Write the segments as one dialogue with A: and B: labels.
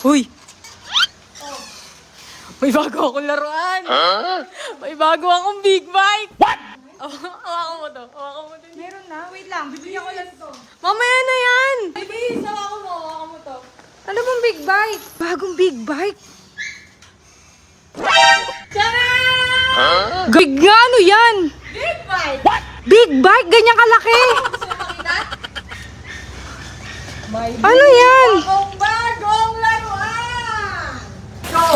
A: Huy! May bago akong laruan! May bago akong big bike! What? Hawakan mo to. Hawakan mo to.
B: Meron na. Wait lang. Bibigyan ko lang to.
A: Mamaya na yan! Bibi, hawakan mo. Hawakan mo to.
B: Ano bang big bike? Bagong big bike.
A: Tara!
B: Big nga ano yan?
A: Big bike!
B: Big bike? Ganyan kalaki.
A: Gusto mo makita?
B: Ano yan
A: laruan! Go!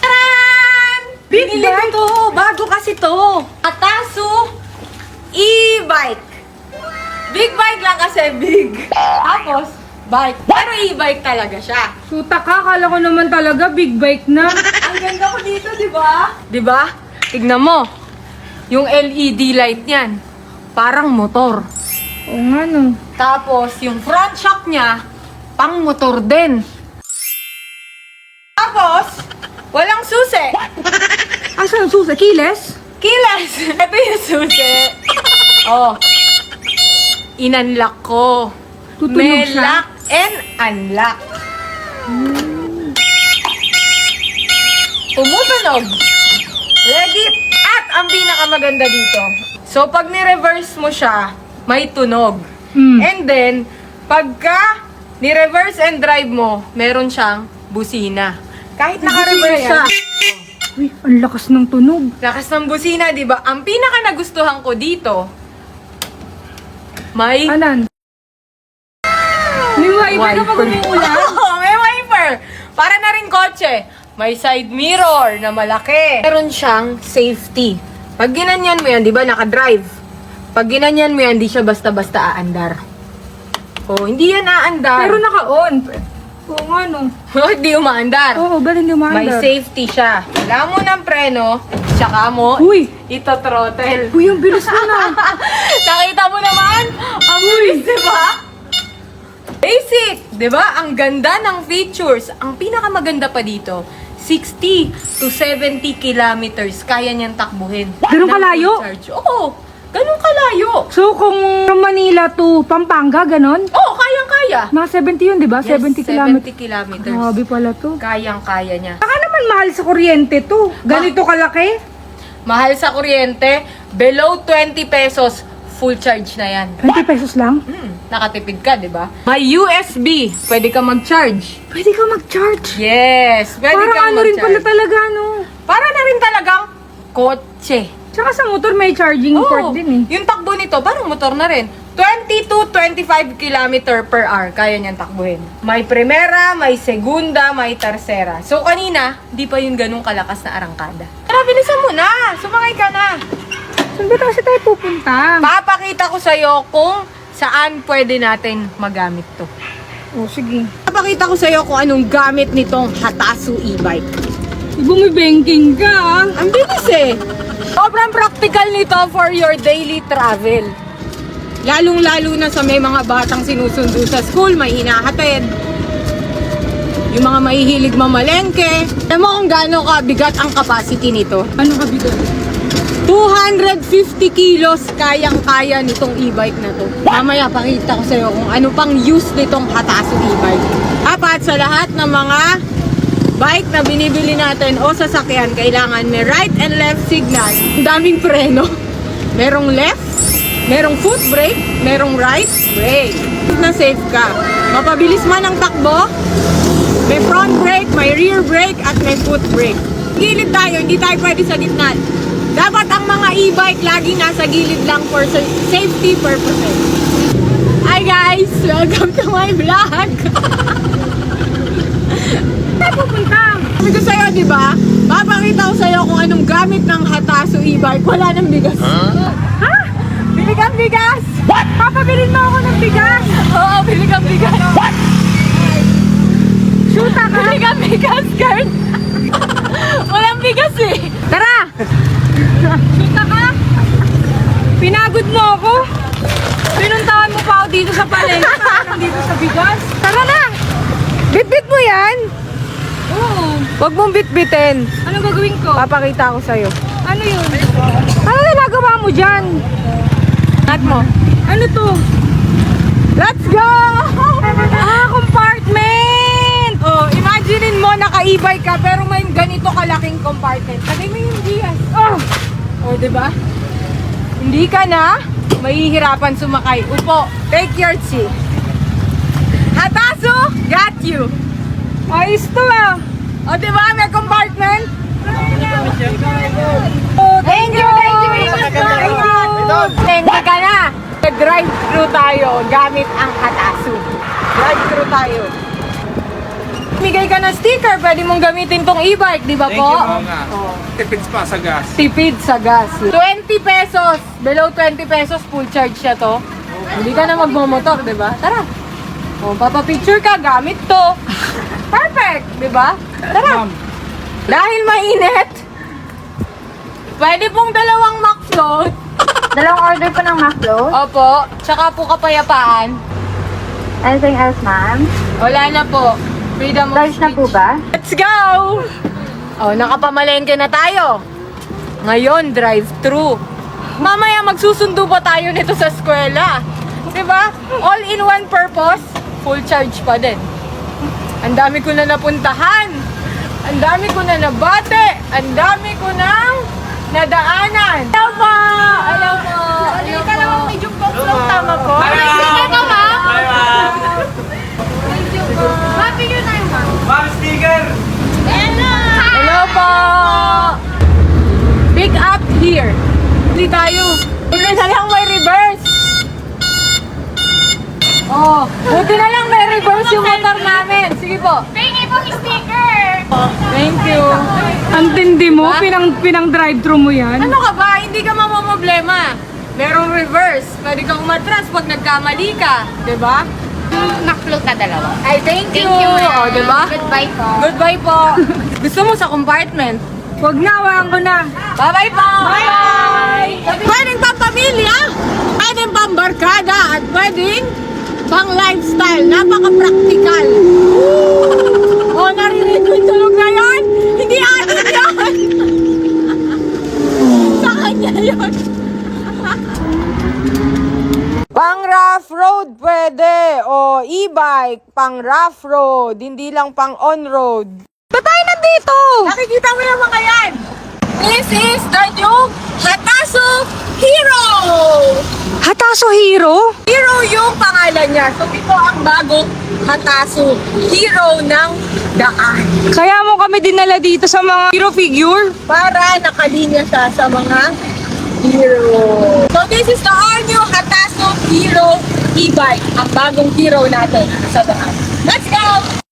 A: Taran!
B: Big
A: Binili ko
B: bike?
A: to. Bago kasi to. Atasu e-bike. Big bike lang kasi big. Tapos, bike. Pero e-bike talaga siya.
B: Suta ka. Kala ko naman talaga big bike na.
A: Ang ganda ko dito, di ba? Di ba? Tignan mo. Yung LED light niyan. Parang motor.
B: Oo nga no.
A: Tapos, yung front shock niya, pang motor din. Tapos, walang susi.
B: Asan ang susi? Kiles?
A: Kilas! Ito yung susi. oh. Inunlock ko.
B: Tutunog
A: May
B: siya?
A: lock and unlock. Tumutunog. Ready? At ang pinakamaganda dito. So, pag ni-reverse mo siya, may tunog.
B: Mm.
A: And then, pagka ni-reverse and drive mo, meron siyang busina. Kahit naka-reverse siya.
B: Uy, ang lakas ng tunog.
A: Lakas ng busina, di ba? Ang pinaka nagustuhan ko dito, may
B: Anan? May wiper na pag umuulan?
A: Oo, may wiper. Para na rin kotse. May side mirror na malaki. Meron siyang safety. Pag ginanyan mo yan, di ba, nakadrive. Pag ginanyan mo yan, di siya basta-basta aandar. Oh, hindi yan aandar.
B: Pero naka-on. Oo nga no.
A: hindi umaandar.
B: Oo, ba't hindi
A: May
B: umaandar?
A: safety siya. Wala mo ng preno, tsaka mo
B: Uy!
A: ito throttle.
B: Uy, ang bilis mo na.
A: Nakita mo naman? Ang bilis, di ba? Basic, di ba? Ang ganda ng features. Ang pinakamaganda pa dito, 60 to 70 kilometers kaya niyang takbuhin.
B: Ganun
A: ng
B: kalayo?
A: full Charge. Oo, ganun kalayo.
B: So, kung from Manila to Pampanga, ganon?
A: Oo, kayang-kaya.
B: Mga 70 yun, di ba?
A: Yes,
B: 70 kilometers.
A: 70 kilometers.
B: Grabe pala to.
A: Kayang-kaya niya.
B: Baka naman mahal sa kuryente to. Ganito kalaki.
A: Mahal sa kuryente, below 20 pesos, full charge na yan.
B: 20 pesos lang.
A: Hmm, nakatipid ka, di ba? May USB, pwede ka mag-charge.
B: Pwede ka mag-charge.
A: Yes, pwede
B: Parang
A: kang
B: ano rin pala
A: mag-charge.
B: talaga, no?
A: Para na rin talagang kotse.
B: Tsaka sa motor may charging port din eh.
A: Yung takbo nito, parang motor na rin. 20 to 25 km per hour, kaya niyan takbuhin. May primera, may segunda, may tercera. So kanina, di pa yun ganun kalakas na arangkada. Tara, bilisan mo na! Sumakay ka na!
B: Saan ba kasi tayo pupunta?
A: Papakita ko sa'yo kung saan pwede natin magamit to.
B: Oh, sige.
A: Papakita ko sa'yo kung anong gamit nitong Hatasu e-bike.
B: Bumibengking ka ah.
A: Ang bilis eh. Sobrang practical nito for your daily travel. Lalong-lalo na sa may mga batang sinusundo sa school, may hinahatid. Yung mga mahihilig mamalengke. Alam mo kung gaano kabigat ang capacity nito?
B: Ano ka bigat?
A: 250 kilos kayang-kaya nitong e-bike na to. Mamaya pakita ko sa'yo kung ano pang use nitong Hatasu e-bike. Apat sa lahat ng mga bike na binibili natin o sasakyan, kailangan may right and left signal. Ang daming preno. Merong left, merong foot brake, merong right brake. Na safe ka. Mapabilis man ang takbo, may front brake, may rear brake, at may foot brake. Gilid tayo, hindi tayo pwede sa gitna. Dapat ang mga e-bike lagi nasa gilid lang for sa- safety purposes. Hi guys! Welcome to my vlog!
B: Tayo pupunta.
A: Sabi ko sa'yo, di ba? Papakita ko sa'yo kung anong gamit ng Hatasu e-bike. Wala nang bigas.
B: Ha?
A: Bili kang bigas!
B: What? Papabilin mo ako ng bigas.
A: Oo, bili kang bigas. What?
B: Shoota ka.
A: Bili kang bigas, Kurt! Walang bigas eh!
B: Tara! Shoota ka? Pinagod mo ako? Pinuntahan mo pa ako dito sa palengke para nandito sa bigas? Tara na!
A: Bitbit mo yan!
B: Oo.
A: Huwag mong bitbitin.
B: Ano gagawin ko?
A: Papakita ko sa'yo.
B: Ano yun? Ano nilagawa mo dyan?
A: At mo.
B: Ano to?
A: Let's go!
B: Ah, compartment!
A: e-bike ka pero may ganito kalaking compartment. Lagay mo yung Gias. Oh! O, di ba? Hindi ka na mahihirapan sumakay. Upo, take your seat. Hatasu, got you.
B: Ayos to ah.
A: O, di ba? May compartment.
B: Oh, thank you, thank you very much.
A: Thank you. Ka na. Drive-thru tayo gamit ang Hatasu. Drive-thru tayo. Bigay ka ng sticker, pwede mong gamitin tong e-bike, di ba
C: Thank
A: po?
C: you, oo nga.
A: Oh.
C: Tipid pa sa gas.
A: Tipid sa gas. 20 pesos. Below 20 pesos, full charge siya to. Hindi ka na magmamotor, di ba? Tara. O, papapicture ka, gamit to. Perfect, di ba? Tara.
C: Ma'am,
A: Dahil mainit, pwede pong dalawang McFloat.
D: Dalawang order po ng McFloat.
A: Opo, tsaka po kapayapaan.
D: Anything else, ma'am?
A: Wala na po. Freedom of
D: Large na po ba?
A: Let's go! Oh, nakapamalengke na tayo. Ngayon, drive-thru. Mamaya magsusundo pa tayo nito sa eskwela. 'Di ba? All in one purpose, full charge pa din. Ang dami ko na napuntahan. Ang dami ko na nabate. Ang dami ko nang nadaanan. Hello po! Hello po! Hello po! naman medyo flow tama po. Sige po, ma'am. Thank you po. Happy yun na ma'am.
C: Ma'am, sticker!
A: Hello po! Pick up here. Hindi tayo. Buti na lang may reverse. Oh, buti na lang may reverse yung motor namin. Sige po.
B: Pengi pong sticker.
A: Thank you.
B: Ang tindi mo,
A: Diba?
B: pinang, pinang drive-thru mo yan.
A: Ano ka ba? Hindi ka mamamblema. Merong reverse. Pwede kang umatras pag nagkamali ka. 'Di ba?
D: McFloat na dalawa.
A: Ay, thank you.
D: Thank you, ma'am.
A: Oh, 'di ba?
D: Goodbye po.
A: Goodbye po. Gusto mo sa compartment?
B: Huwag na, wala ko na.
A: Bye-bye po! Bye! Pwedeng pang pamilya, pwedeng pang barkada, at pwedeng pang lifestyle. Napaka-practical. Oh, narinig ko yung tulog na yan? Hindi atin yan! Sa kanya yun. Pang rough road pwede. O e-bike, pang rough road. Hindi lang pang on-road. Ba't tayo nandito? Nakikita mo yung mga yan. This is the new Hatasu Hero!
B: Hataso Hero?
A: Hero yung pangalan niya. So ito ang bagong Hatasu Hero ng daan.
B: Kaya mo kami dinala dito sa mga hero figure.
A: Para nakalinya siya sa mga hero. So this is the all new Hatasu Hero e-bike ang bagong hero natin sa lahat. Let's go!